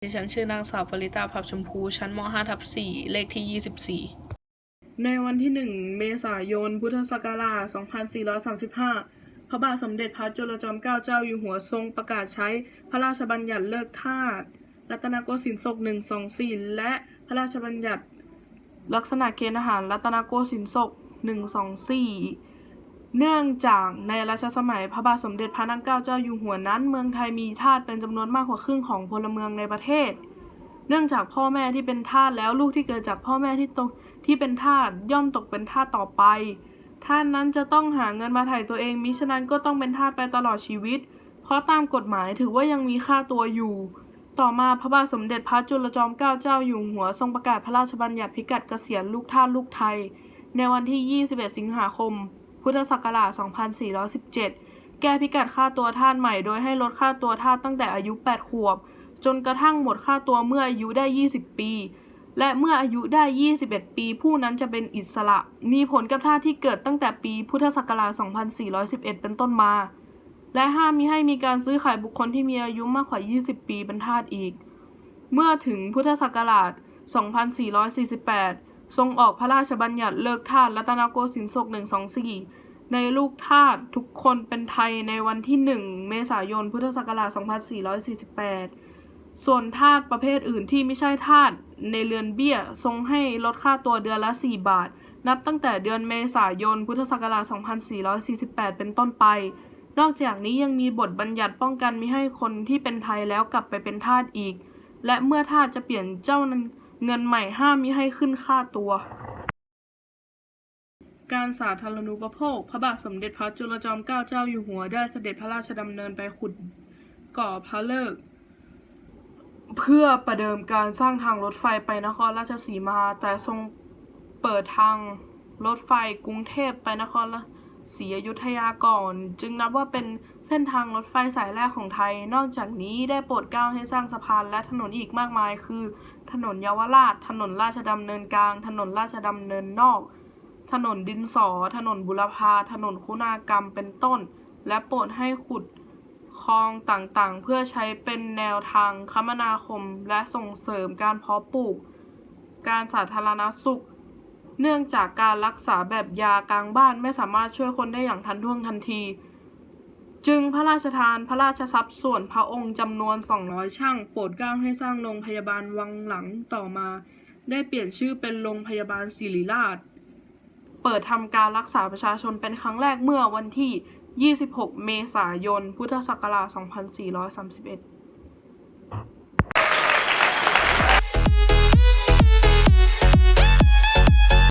ดิฉันชื่อนางสาวปริตาพับชมพู ชั้นม .5 ทับ4เลขที่ 24 ในวันที่ 1 เมษายน พุทธศักราช 2435 พระบาทสมเด็จพระจุลจอมเกล้าเจ้าอยู่หัวทรงประกาศใช้พระราชบัญญัติเลิกทาสรัตนโกสินทร์ศก124 และพระราชบัญญัติลักษณะเกณฑ์อาหารรัตนโกสินทร์ศก124 เนื่องจากในรัชสมัยพระบาทสมเด็จพระนางเกล้าเจ้าอยู่หัวนั้น เมืองไทยมีทาสเป็นจำนวนมากกว่าครึ่งของพลเมืองในประเทศ เนื่องจากพ่อแม่ที่เป็นทาสแล้วลูกที่เกิดจากพ่อแม่ที่ตกที่เป็นทาสย่อมตกเป็นทาสต่อไปท่านนั้นจะต้องหาเงินมาไถ่ตัวเองมิฉะนั้นก็ต้องเป็นทาสไปตลอดชีวิต เพราะตามกฎหมายถือว่ายังมีค่าตัวอยู่ ต่อมาพระบาทสมเด็จพระจุลจอมเกล้าเจ้าอยู่หัวทรงประกาศพระราชบัญญัติพิกัดเกษียณลูกทาสลูกไทย ในวันที่ 21 สิงหาคม พุทธศักราช 2417 แก้พิกัดค่าตัวทาสใหม่โดยให้ลดค่าตัวทาสตั้งแต่อายุ 8 ขวบ จนกระทั่งหมดค่าตัวเมื่ออายุได้ 20 ปี และเมื่ออายุได้ 21 ปีผู้นั้นจะเป็นอิสระ มีผลกับทาที่เกิดตั้งแต่ปีพุทธศักราช 2411 เป็นต้นมา และห้ามมิให้มีการซื้อขายบุคคลที่มีอายุมากกว่า 20 ปีเป็นทาสอีก เมื่อถึงพุทธศักราช 2448 ทรงออกพระราชบัญญัติเลิกทาสรัตนโกสินทร์ศก124 ในลูกทาสทุกคนเป็นไทยในวันที่ 1 เมษายน พุทธศักราช 2448 ส่วนทาสประเภทอื่นที่ไม่ใช่ทาสในเรือนเบี้ยทรงให้ลดค่าตัวเดือนละ 4 บาท นับตั้งแต่เดือนเมษายน พุทธศักราช 2448 เป็นต้นไป นอกจากนี้ยังมีบทบัญญัติป้องกันมิให้คนที่เป็นไทยแล้วกลับไปเป็นทาสอีก และเมื่อทาสจะเปลี่ยนเจ้าน เงินใหม่ห้ามมิให้ขึ้นค่าตัว การสาธารณูปโภค พระบาทสมเด็จพระจุลจอมเกล้าเจ้าอยู่หัวได้เสด็จพระราชดำเนินไปขุดก่อพระเลิก เพื่อประเดิมการสร้างทางรถไฟไปนครราชสีมา แต่ทรงเปิดทางรถไฟกรุงเทพไปนครราช สีอยุธยาก่อน จึงนับว่าเป็นเส้นทางรถไฟสายแรกของไทย นอกจากนี้ได้โปรดเกล้าให้สร้างสะพานและถนนอีกมากมาย คือ ถนนเยาวราช ถนนราชดำเนินกลาง ถนนราชดำเนินนอก ถนนดินสอ ถนนบุรพา ถนนคุณากรรมเป็นต้น และโปรดให้ขุดคลองต่างๆ เพื่อใช้เป็นแนวทางคมนาคม และส่งเสริมการเพาะปลูก การสาธารณสุข เนื่องจากการรักษาแบบยากลางบ้านไม่สามารถช่วยคนได้อย่างทันท่วงทันที จึงพระราชทานพระราชทรัพย์ส่วนพระองค์จำนวน 200 ช่าง โปรดเกล้าให้สร้างโรงพยาบาลวังหลังต่อมา ได้เปลี่ยนชื่อเป็นโรงพยาบาลศิริราช เปิดทำการรักษาประชาชนเป็นครั้งแรกเมื่อวันที่ 26 เมษายน พุทธศักราช 2431